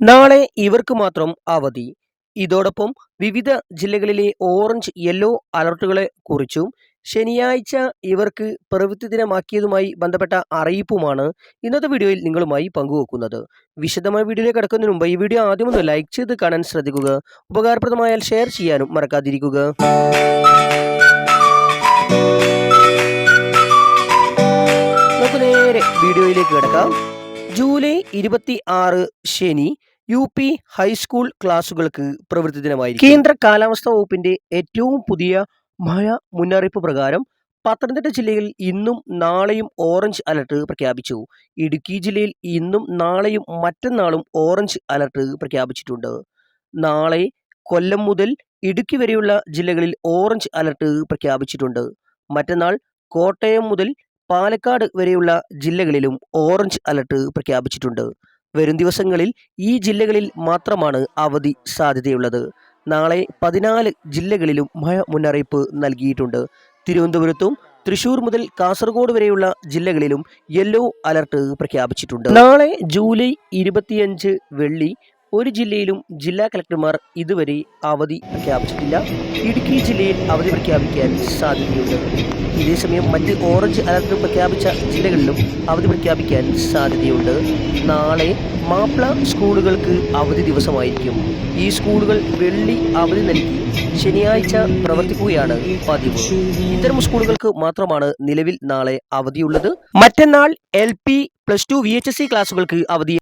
നാളെ ഇവർക്ക് മാത്രം അവധി. ഇതോടൊപ്പം വിവിധ ജില്ലകളിലെ ഓറഞ്ച് യെല്ലോ അലർട്ടുകളെ കുറിച്ചും ശനിയാഴ്ച ഇവർക്ക് പ്രവൃത്തി ദിനമാക്കിയതുമായി ബന്ധപ്പെട്ട അറിയിപ്പുമാണ് ഇന്നത്തെ വീഡിയോയിൽ നിങ്ങളുമായി പങ്കുവെക്കുന്നത്. വിശദമായ വീഡിയോയിലേക്ക് കടക്കുന്നതിന് മുമ്പ് ഈ വീഡിയോ ആദ്യം ഒന്ന് ലൈക്ക് ചെയ്ത് കാണാൻ ശ്രദ്ധിക്കുക. ഉപകാരപ്രദമായാൽ ഷെയർ ചെയ്യാനും മറക്കാതിരിക്കുക. നമുക്ക് നേരെ വീഡിയോയിലേക്ക് കിടക്കാം. ജൂലൈ ഇരുപത്തി ആറ് ശനി യു പി ഹൈസ്കൂൾ ക്ലാസുകൾക്ക് പ്രവൃത്തി ദിനമായിരിക്കും. കേന്ദ്ര കാലാവസ്ഥാ വകുപ്പിന്റെ ഏറ്റവും പുതിയ മഴ മുന്നറിയിപ്പ് പ്രകാരം പത്തനംതിട്ട ജില്ലയിൽ ഇന്നും നാളെയും ഓറഞ്ച് അലർട്ട് പ്രഖ്യാപിച്ചു. ഇടുക്കി ജില്ലയിൽ ഇന്നും നാളെയും മറ്റന്നാളും ഓറഞ്ച് അലർട്ട് പ്രഖ്യാപിച്ചിട്ടുണ്ട്. നാളെ കൊല്ലം മുതൽ ഇടുക്കി വരെയുള്ള ജില്ലകളിൽ ഓറഞ്ച് അലർട്ട് പ്രഖ്യാപിച്ചിട്ടുണ്ട്. മറ്റന്നാൾ കോട്ടയം മുതൽ പാലക്കാട് വരെയുള്ള ജില്ലകളിലും ഓറഞ്ച് അലർട്ട് പ്രഖ്യാപിച്ചിട്ടുണ്ട്. വരും ദിവസങ്ങളിൽ ഈ ജില്ലകളിൽ മാത്രമാണ് അവധി സാധ്യതയുള്ളത്. നാളെ പതിനാല് ജില്ലകളിലും മഴ മുന്നറിയിപ്പ് നൽകിയിട്ടുണ്ട്. തിരുവനന്തപുരത്തും തൃശൂർ മുതൽ കാസർഗോഡ് വരെയുള്ള ജില്ലകളിലും യെല്ലോ അലർട്ട് പ്രഖ്യാപിച്ചിട്ടുണ്ട്. നാളെ ജൂലൈ ഇരുപത്തിയഞ്ച് വെള്ളി ഒരു ജില്ലയിലും ജില്ലാ കളക്ടർമാർ ഇതുവരെ അവധി പ്രഖ്യാപിച്ചിട്ടില്ല. ഇടുക്കി ജില്ലയിൽ അവധി പ്രഖ്യാപിക്കാൻ സാധ്യതയുണ്ട്. ഇതേസമയം മറ്റ് ഓറഞ്ച് അലർട്ട് പ്രഖ്യാപിച്ച ജില്ലകളിലും അവധി പ്രഖ്യാപിക്കാൻ സാധ്യതയുണ്ട്. നാളെ മാപ്പിള സ്കൂളുകൾക്ക് അവധി ദിവസമായിരിക്കും. ഈ സ്കൂളുകൾ വെള്ളി അവധി നൽകി ശനിയാഴ്ച പ്രവർത്തിക്കുകയാണ് പതിവ്. ഇത്തരം സ്കൂളുകൾക്ക് മാത്രമാണ് നിലവിൽ നാളെ അവധിയുള്ളത്. മറ്റന്നാൾ L P plus two V H S C ക്ലാസുകൾക്ക് അവധി